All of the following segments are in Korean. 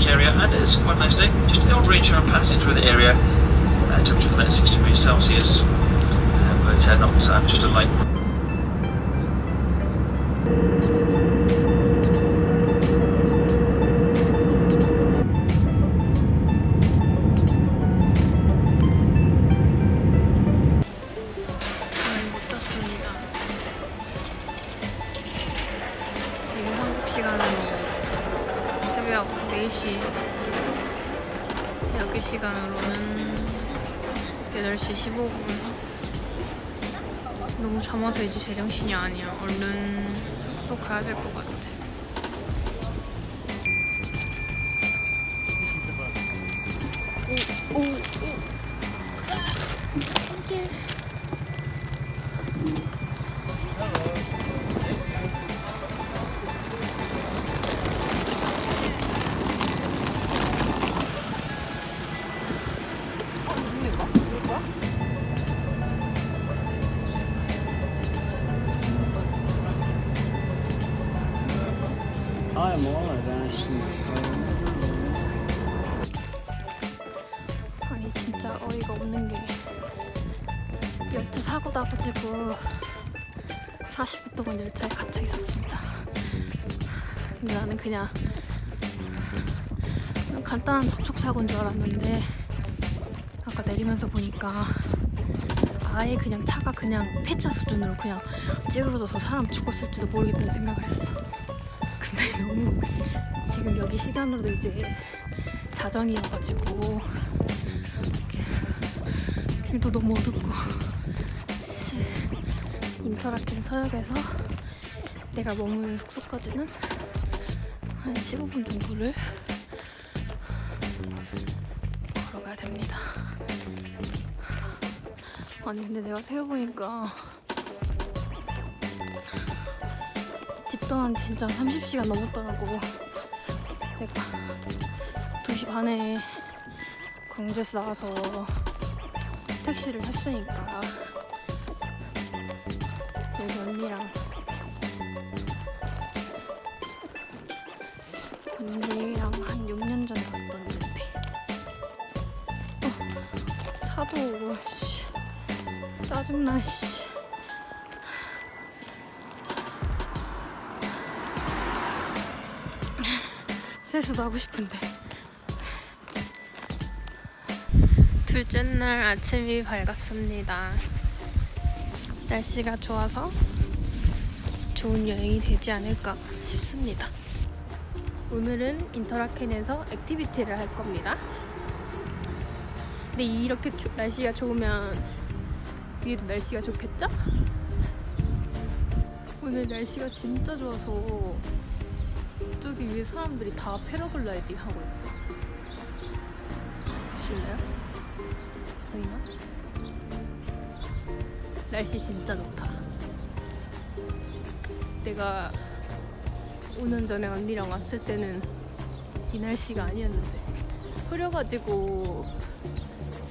picnic area, and it's quite a nice day. Just the odd rain shower passing through the area. Uh, temperature about 6 degrees Celsius, uh, but uh, not uh, just a light. 잠을 못 잤습니다. 지금 한국 시간으로 새벽 4시, 여기 시간으로는 8시 15분. 너무 잠아서 이제 제정신이 아니야. 얼른 숙소 가야 될 것 같아. 오, 오, 오. I'm 아니 진짜 어이가 없는 게 열차 사고 나가지고 40분 동안 열차에 갇혀 있었습니다. 근데 나는 그냥 간단한 접촉 사고인 줄 알았는데 아까 내리면서 보니까 아예 그냥 차가 그냥 폐차 수준으로 그냥 찌그러져서 사람 죽었을지도 모르겠다는 생각을 했어. 시간으로도 이제 자정이어가지고 길도 너무 어둡고 씨, 인터라켄 서역에서 내가 머무는 숙소까지는 한 15분 정도를 걸어가야 됩니다. 아니 근데 내가 세어보니까 집 떠난 지 진짜 30시간 넘었더라고. 내가 2시 반에 광주에서 나가서 택시를 탔으니까 여기 언니랑 언니랑 한 6년 전에 갔었는데 어, 차도 오고 씨. 짜증나 씨 세수도 하고 싶은데 둘째 날 아침이 밝았습니다. 날씨가 좋아서 좋은 여행이 되지 않을까 싶습니다. 오늘은 인터라켄에서 액티비티를 할 겁니다. 근데 이렇게 조- 날씨가 좋으면 위에도 날씨가 좋겠죠? 오늘 날씨가 진짜 좋아서 저기 위에 사람들이 다 패러글라이딩 하고 있어. 보실래요? 보이나? 날씨 진짜 좋다. 내가 5년 전에 언니랑 왔을 때는 이 날씨가 아니었는데 흐려가지고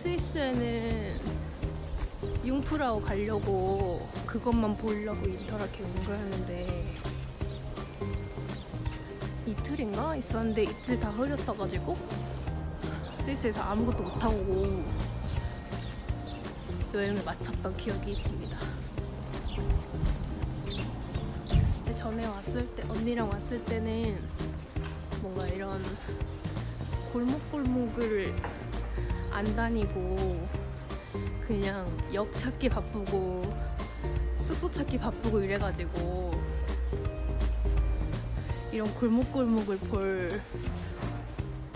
스위스에는 융프라우 가려고 그것만 보려고 인터라케 온 거였는데 이틀인가 있었는데 이틀 다 흐렸어가지고 스위스에서 아무것도 못하고 여행을 마쳤던 기억이 있습니다. 근데 전에 왔을 때 언니랑 왔을 때는 뭔가 이런 골목골목을 안 다니고 그냥 역 찾기 바쁘고 숙소 찾기 바쁘고 이래가지고 이런 골목골목을 볼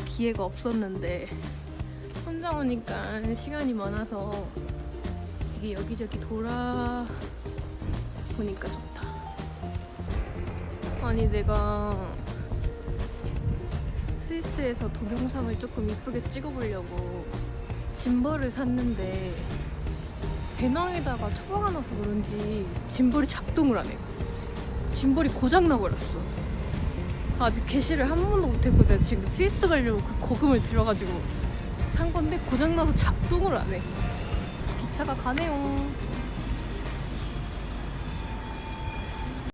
기회가 없었는데 혼자 오니까 시간이 많아서 되게 여기저기 돌아 보니까 좋다. 아니 내가 스위스에서 동영상을 조금 이쁘게 찍어보려고 짐벌을 샀는데 배낭에다가 처박아놔서 그런지 짐벌이 작동을 안 해. 짐벌이 고장나 버렸어. 아직 개시를 한 번도 못했고 내가 지금 스위스 가려고 그 거금을 들여가지고 산 건데 고장나서 작동을 안 해. 기차가 가네요.